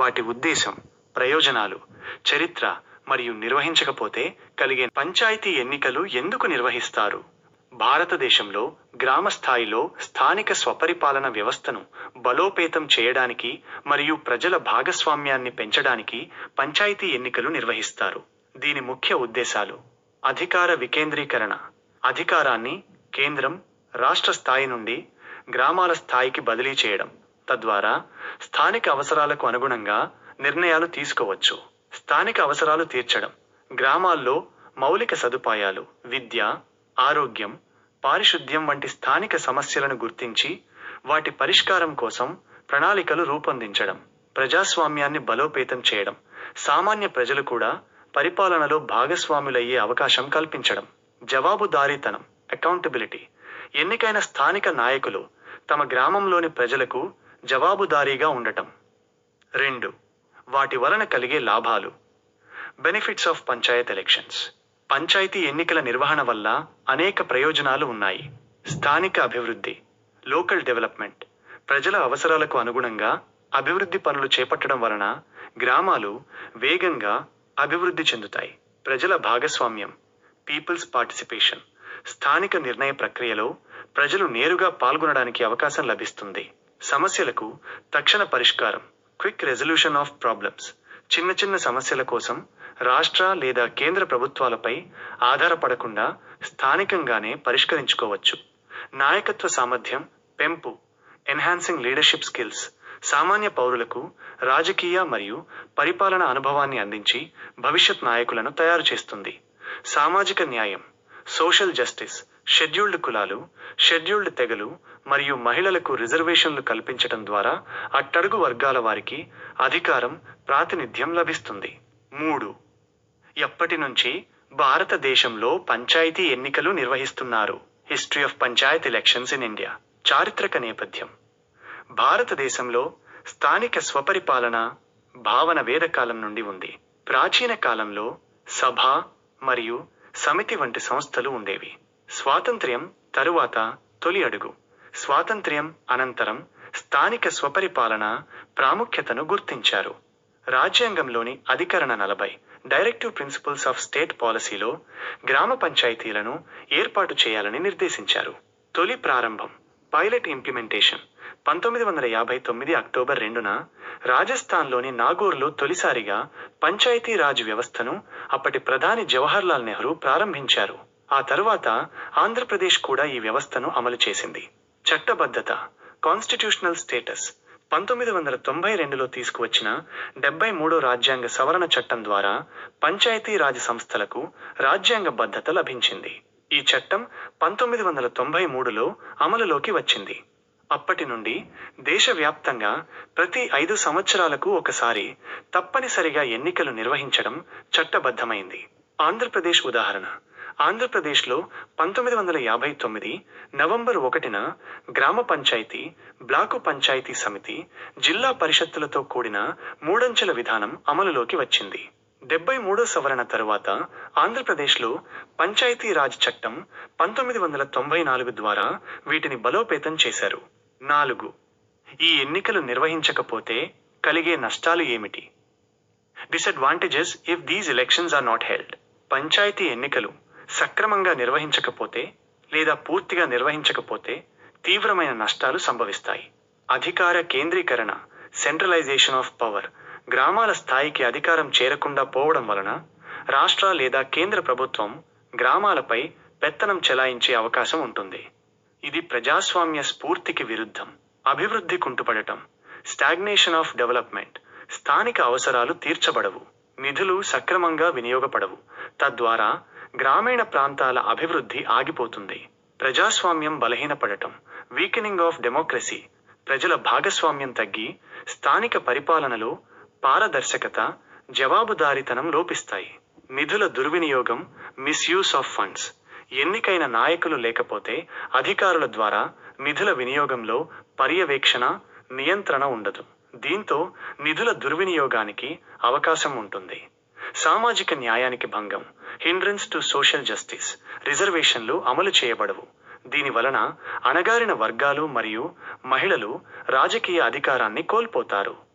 వాటి ఉద్దేశం ప్రయోజనాలు చరిత్ర మరియు నిర్వహించకపోతే కలిగే పంచాయతీ ఎన్నికలు ఎందుకు నిర్వహిస్తారు? భారతదేశంలో గ్రామ స్థాయిలో స్థానిక స్వపరిపాలన వ్యవస్థను బలోపేతం చేయడానికి మరియు ప్రజల భాగస్వామ్యాన్ని పెంచడానికి పంచాయతీ ఎన్నికలు నిర్వహిస్తారు. దీని ముఖ్య ఉద్దేశాలు. అధికార వికేంద్రీకరణ. అధికారాన్ని కేంద్రం రాష్ట్ర స్థాయి నుండి గ్రామాల స్థాయికి బదిలీ చేయడం. తద్వారా స్థానిక అవసరాలకు అనుగుణంగా నిర్ణయాలు తీసుకోవచ్చు. స్థానిక అవసరాలు తీర్చడం గ్రామాల్లో మౌలిక సదుపాయాలు విద్య ఆరోగ్యం పారిశుద్ధ్యం వంటి స్థానిక సమస్యలను గుర్తించి వాటి పరిష్కారం కోసం ప్రణాళికలు రూపొందించడం ప్రజాస్వామ్యాన్ని బలోపేతం చేయడం సామాన్య ప్రజలు కూడా పరిపాలనలో భాగస్వాములయ్యే అవకాశం కల్పించడం. జవాబుదారీతనం అకౌంటబిలిటీ ఎన్నికైన స్థానిక నాయకులు తమ గ్రామంలోని ప్రజలకు జవాబుదారీగా ఉండటం. రెండు వాటి వలన కలిగే లాభాలు. బెనిఫిట్స్ ఆఫ్ పంచాయత్ ఎలక్షన్స్ పంచాయతీ ఎన్నికల నిర్వహణ వల్ల అనేక ప్రయోజనాలు ఉన్నాయి. స్థానిక అభివృద్ధి లోకల్ డెవలప్మెంట్ ప్రజల అవసరాలకు అనుగుణంగా అభివృద్ధి పనులు చేపట్టడం వలన గ్రామాలు వేగంగా అభివృద్ధి చెందుతాయి. ప్రజల భాగస్వామ్యం పీపుల్స్ పార్టిసిపేషన్ స్థానిక నిర్ణయ ప్రక్రియలో ప్రజలు నేరుగా పాల్గొనడానికి అవకాశం లభిస్తుంది. సమస్యలకు తక్షణ పరిష్కారం. Quick resolution of problems. చిన్న చిన్న సమస్యల కోసం రాష్ట్ర లేదా కేంద్ర ప్రభుత్వాలపై ఆధారపడకుండా స్థానికంగానే పరిష్కరించుకోవచ్చు. నాయకత్వ సామర్థ్యం పెంపు ఎన్హాన్సింగ్ లీడర్షిప్ స్కిల్స్ సామాన్య పౌరులకు రాజకీయ మరియు పరిపాలన అనుభవాన్ని అందించి భవిష్యత్ నాయకులను తయారు చేస్తుంది. సామాజిక న్యాయం సోషల్ జస్టిస్ షెడ్యూల్డ్ కులాలు షెడ్యూల్డ్ తెగలు మరియు మహిళలకు రిజర్వేషన్లు కల్పించడం ద్వారా అట్టడుగు వర్గాల వారికి అధికారం ప్రాతినిధ్యం లభిస్తుంది. మూడు. ఎప్పటి నుంచి భారతదేశంలో పంచాయతీ ఎన్నికలు నిర్వహిస్తున్నారు? History of panchayat elections in India. చారిత్రక నేపథ్యం. భారతదేశంలో స్థానిక స్వపరిపాలన భావన వేదకాలం నుండి ఉంది. ప్రాచీన కాలంలో సభ మరియు సమితి వంటి సంస్థలు ఉండేవి. స్వాతంత్ర్యం తరువాత తొలి అడుగు. స్వాతంత్ర్యం అనంతరం స్థానిక స్వపరిపాలన ప్రాముఖ్యతను గుర్తించారు. రాజ్యాంగంలోని అధికరణ నలభై డైరెక్టివ్ ప్రిన్సిపల్స్ ఆఫ్ స్టేట్ పాలసీలో గ్రామ పంచాయతీలను ఏర్పాటు చేయాలని నిర్దేశించారు. తొలి ప్రారంభం పైలట్ ఇంప్లిమెంటేషన్ పంతొమ్మిది వందల యాభై తొమ్మిది అక్టోబర్ రెండున రాజస్థాన్లోని నాగూర్లో తొలిసారిగా పంచాయతీ రాజ్ వ్యవస్థను అప్పటి ప్రధాని జవహర్లాల్ నెహ్రూ ప్రారంభించారు. ఆ తరువాత ఆంధ్రప్రదేశ్ కూడా ఈ వ్యవస్థను అమలు చేసింది. చట్టబద్ధత కాన్స్టిట్యూషనల్ స్టేటస్ పంతొమ్మిది వందల తొంభై రెండులో తీసుకువచ్చిన డెబ్బై మూడో రాజ్యాంగ సవరణ చట్టం ద్వారా పంచాయతీ రాజ్ సంస్థలకు రాజ్యాంగ బద్ధత లభించింది. ఈ చట్టం పంతొమ్మిది వందల తొంభై మూడులో అమలులోకి వచ్చింది. అప్పటి నుండి దేశవ్యాప్తంగా ప్రతి ఐదు సంవత్సరాలకు ఒకసారి తప్పనిసరిగా ఎన్నికలు నిర్వహించడం చట్టబద్ధమైంది. ఆంధ్రప్రదేశ్ ఉదాహరణ ఆంధ్రప్రదేశ్లో పంతొమ్మిది వందల యాభై తొమ్మిది నవంబర్ ఒకటిన గ్రామ పంచాయతీ బ్లాకు పంచాయతీ సమితి జిల్లా పరిషత్తులతో కూడిన మూడంచెల విధానం అమలులోకి వచ్చింది. డెబ్బై మూడో సవరణ తరువాత ఆంధ్రప్రదేశ్లో పంచాయతీ రాజ్ చట్టం పంతొమ్మిది వందల తొంభై నాలుగు ద్వారా వీటిని బలోపేతం చేశారు. నాలుగు. ఈ ఎన్నికలు నిర్వహించకపోతే కలిగే నష్టాలు ఏమిటి? Disadvantages if these elections are not held. Panchayat ఎన్నికలు సక్రమంగా నిర్వహించకపోతే లేదా పూర్తిగా నిర్వహించకపోతే తీవ్రమైన నష్టాలు సంభవిస్తాయి. అధికార కేంద్రీకరణ సెంట్రలైజేషన్ ఆఫ్ పవర్ గ్రామాల స్థాయికి అధికారం చేరకుండా పోవడం వలన రాష్ట్ర లేదా కేంద్ర ప్రభుత్వం గ్రామాలపై పెత్తనం చెలాయించే అవకాశం ఉంటుంది. ఇది ప్రజాస్వామ్య స్ఫూర్తికి విరుద్ధం. అభివృద్ధి కుంటుపడటం స్టాగ్నేషన్ ఆఫ్ డెవలప్మెంట్ స్థానిక అవసరాలు తీర్చబడవు. నిధులు సక్రమంగా వినియోగపడవు. తద్వారా గ్రామీణ ప్రాంతాల అభివృద్ధి ఆగిపోతుంది. ప్రజాస్వామ్యం బలహీనపడటం వీకెనింగ్ ఆఫ్ డెమోక్రసీ ప్రజల భాగస్వామ్యం తగ్గి స్థానిక పరిపాలనలో పారదర్శకత జవాబుదారీతనం లోపిస్తాయి. నిధుల దుర్వినియోగం మిస్యూస్ ఆఫ్ ఫండ్స్ ఎన్నికైన నాయకులు లేకపోతే అధికారుల ద్వారా నిధుల వినియోగంలో పర్యవేక్షణ నియంత్రణ ఉండదు. దీంతో నిధుల దుర్వినియోగానికి అవకాశం ఉంటుంది. సామాజిక న్యాయానికి భంగం హిండ్రన్స్ టు సోషల్ జస్టిస్ రిజర్వేషన్లు అమలు చేయబడవు. దీని వలన అణగారిన వర్గాలు మరియు మహిళలు రాజకీయ అధికారాన్ని కోల్పోతారు.